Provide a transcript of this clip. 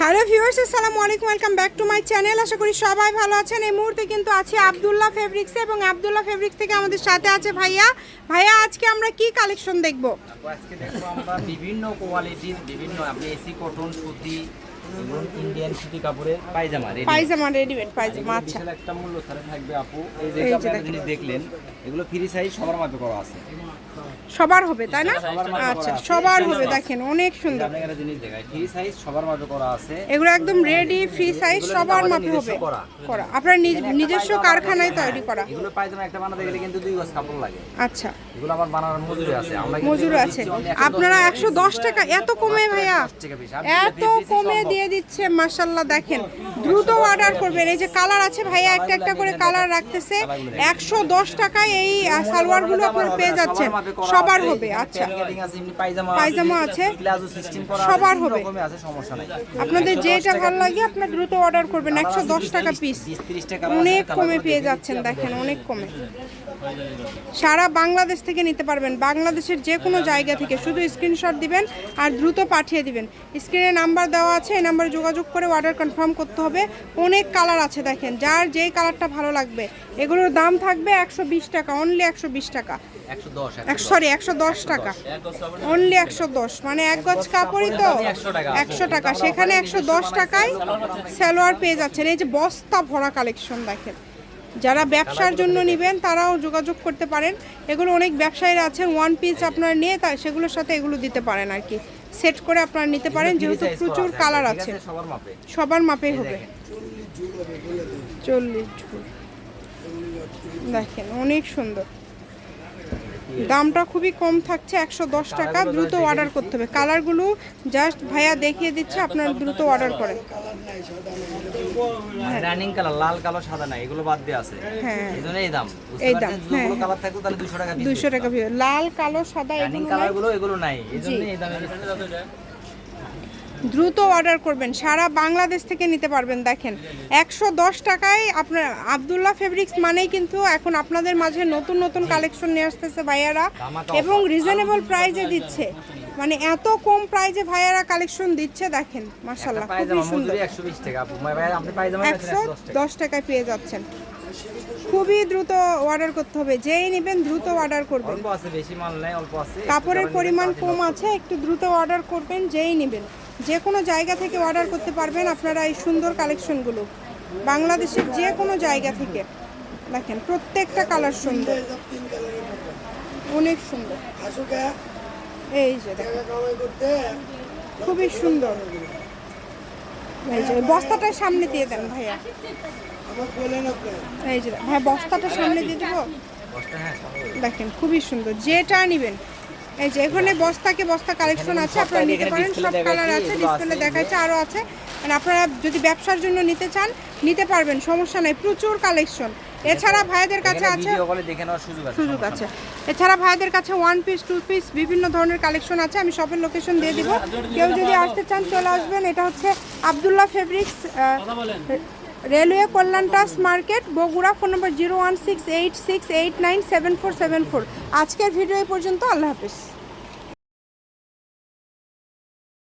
Hello viewers, আসসালামু আলাইকুম, welcome back to my channel. আশা করি সবাই ভালো আছেন। এই মুহূর্তে কিন্তু আছে আবদুল্লাহ ফেব্রিক্সে এবং আবদুল্লাহ ফেব্রিক্স থেকে আমাদের সাথে আছে ভাইয়া। ভাইয়া, আজকে আমরা কি কালেকশন দেখব? আজকে দেখব আমরা বিভিন্ন কোয়ালিটির বিভিন্ন, আপনি এসি কটন সুতি এবং ইন্ডিয়ান সুতি কাপড়ের পায়জামা ready। পায়জামা রেডিমেড পায়জামা আচ্ছা। বিশাল একটা মূল্য ছাড়ে থাকবে আপু। এই যে এই যে আপনি একটা দেখেন। জিনিস দেখলেন এগুলো ফ্রি সাইজ সবার মাপে করা আছে। সবার হবে তাই না? আচ্ছা সবার হবে দেখেন অনেক সুন্দর। আপনাকে জিনিস দেখাই। ফ্রি সাইজ সবার মাপে করা আছে। এগুলো একদম রেডি ফ্রি সাইজ সবার মাপে হবে নিজস্ব করা। আপনার নিজস্ব কারখানায় তৈরি করা। এগুলো পায়জামা একটা বানাতে গেলে কিন্তু দুই গজ কাপড় লাগে। আচ্ছা। এগুলো আবার বানানোর মজুরি আছে। আমরা কিন্তু মজুর আছে। দিচ্ছি 110 আপনারা টাকা। একশো দশ টাকা এত কমে ভাইয়া। 110 টাকা piece। আপনি এত কমে। দিয়ে দিচ্ছে মার্শাল্লাহ দেখেন। দ্রুত অর্ডার করবেন। এই যে কালার আছে ভাইয়া একটা একটা করে কালার রাখতেছে। একশো দশ টাকায় এই সালোয়ারগুলো আপনারা পেয়ে যাচ্ছেন। সবার হবে আচ্ছা। পায়জামা আছে, সবার হবে। আপনাদের যেটা ভালো লাগে আপনার দ্রুত অর্ডার করবেন। একশো দশ টাকা পিস 20-30 টাকা আছে, অনেক কমে পেয়ে যাচ্ছেন দেখেন অনেক কমে। সারা বাংলাদেশ থেকে নিতে পারবেন। বাংলাদেশের যে কোনো জায়গা থেকে শুধু স্ক্রিনশট দিবেন আর দ্রুত পাঠিয়ে দিবেন। স্ক্রিনে নাম্বার দেওয়া আছে নাম্বারে যোগাযোগ করে অর্ডার কনফার্ম করতে হবে। অনেক কালার আছে দেখেন যার যেই কালারটা ভালো লাগবে। এগুলোর দাম থাকবে একশো বিশ টাকা অনলি একশো বিশ টাকা। সরি একশো দশ। টাকা। অনলি একশো দশ মানে এক গজ কাপড়ই তো একশো টাকা। সেখানে একশো দশ টাকায় সালোয়ার পেয়ে যাচ্ছেন। এই যে বস্তা ভরা কালেকশন দেখেন। যারা ব্যবসার জন্য নেবেন তারাও যোগাযোগ করতে পারেন। এগুলো অনেক ব্যবসায়ীরা আছেন ওয়ান পিস আপনারা নিয়ে তা সেগুলোর সাথে এগুলো দিতে পারেন আর কি। সেট করে আপনারা নিতে পারেন যেহেতু প্রচুর কালার আছে সবার মাপে। হবে। চল্লিশ ঝুল। দেখেন অনেক সুন্দর। দামটা খুবই কম থাকছে একশো দশ টাকা দ্রুত অর্ডার করতে হবে। কালারগুলো জাস্ট ভাইয়া দেখিয়ে দিচ্ছে আপনারা দ্রুত অর্ডার করেন রানিং কালার লাল কালো সাদা না এগুলো বাদ দিয়ে আছে। হ্যাঁ। এই দাম। এই দাম, হ্যাঁ। কালার থাকতো তাহলে 200 টাকা piece দুইশো টাকা ভিউ লাল কালো সাদা এগুলো কালার নাই। গুলো এগুলো নাই। এই জন্য এই দামে দ্রুত অর্ডার করবেন। সারা বাংলাদেশ থেকে নিতে পারবেন দেখেন। একশো দশ টাকায় আপনার আবদুল্লাহ ফেব্রিক্স মানেই কিন্তু এখন আপনাদের মাঝে নতুন নতুন কালেকশন নিয়ে আসতেছে ভাইয়ারা এবং রিজনেবল প্রাইজে দিচ্ছে। মানে এত কম প্রাইজে ভাইয়ারা কালেকশন দিচ্ছে দেখেন মার্শাল্লাহ খুবই সুন্দর। 120 টাকা আপু। আপনি পায়জামা একশো 110 দশ টাকায় পেয়ে যাচ্ছেন। খুবই দ্রুত অর্ডার করতে হবে। যেই নেবেন দ্রুত অর্ডার করবেন। অল্প আছে বেশি মাল নাই অল্প আছে। কাপড়ের পরিমাণ কম আছে একটু দ্রুত অর্ডার করবেন যেই নেবেন। যে কোনো জায়গা থেকে অর্ডার করতে পারবেন আপনারা এই সুন্দর কালেকশনগুলো বাংলাদেশের যে কোনো জায়গা থেকে। দেখেন, প্রত্যেকটা কালার সুন্দর। অনেক সুন্দর। এই যে খুবই সুন্দর। বস্তাটা সামনে দিয়ে দেন ভাইয়া। এই যে ভাই বস্তাটা সামনে দিয়ে দেবো। হ্যাঁ দেখেন, খুবই সুন্দর। যেটা নেবেন এই যে এখানে বস্তাকে বস্তা কালেকশন আছে আপনারা নিতে পারেন সব কালার আছে ডিসপ্লে দেখাচ্ছে আরও আছে। আর আপনারা যদি ব্যবসার জন্য নিতে চান নিতে পারবেন সমস্যা নাই প্রচুর কালেকশন এছাড়া ভাইদের কাছে আছে সুযোগ আছে এছাড়া ভাইদের কাছে ওয়ান পিস টু পিস বিভিন্ন ধরনের কালেকশন আছে আমি শপের লোকেশন দিয়ে দিব। কেউ যদি আসতে চান চলে আসবেন। এটা হচ্ছে আবদুল্লাহ ফেব্রিক্স রেলওয়ে কল্যাণ টাস market, Bogura phone number zero one six eight six eight nine seven four seven four. আজকের ভিডিও এই পর্যন্ত, আল্লাহ হাফিজ।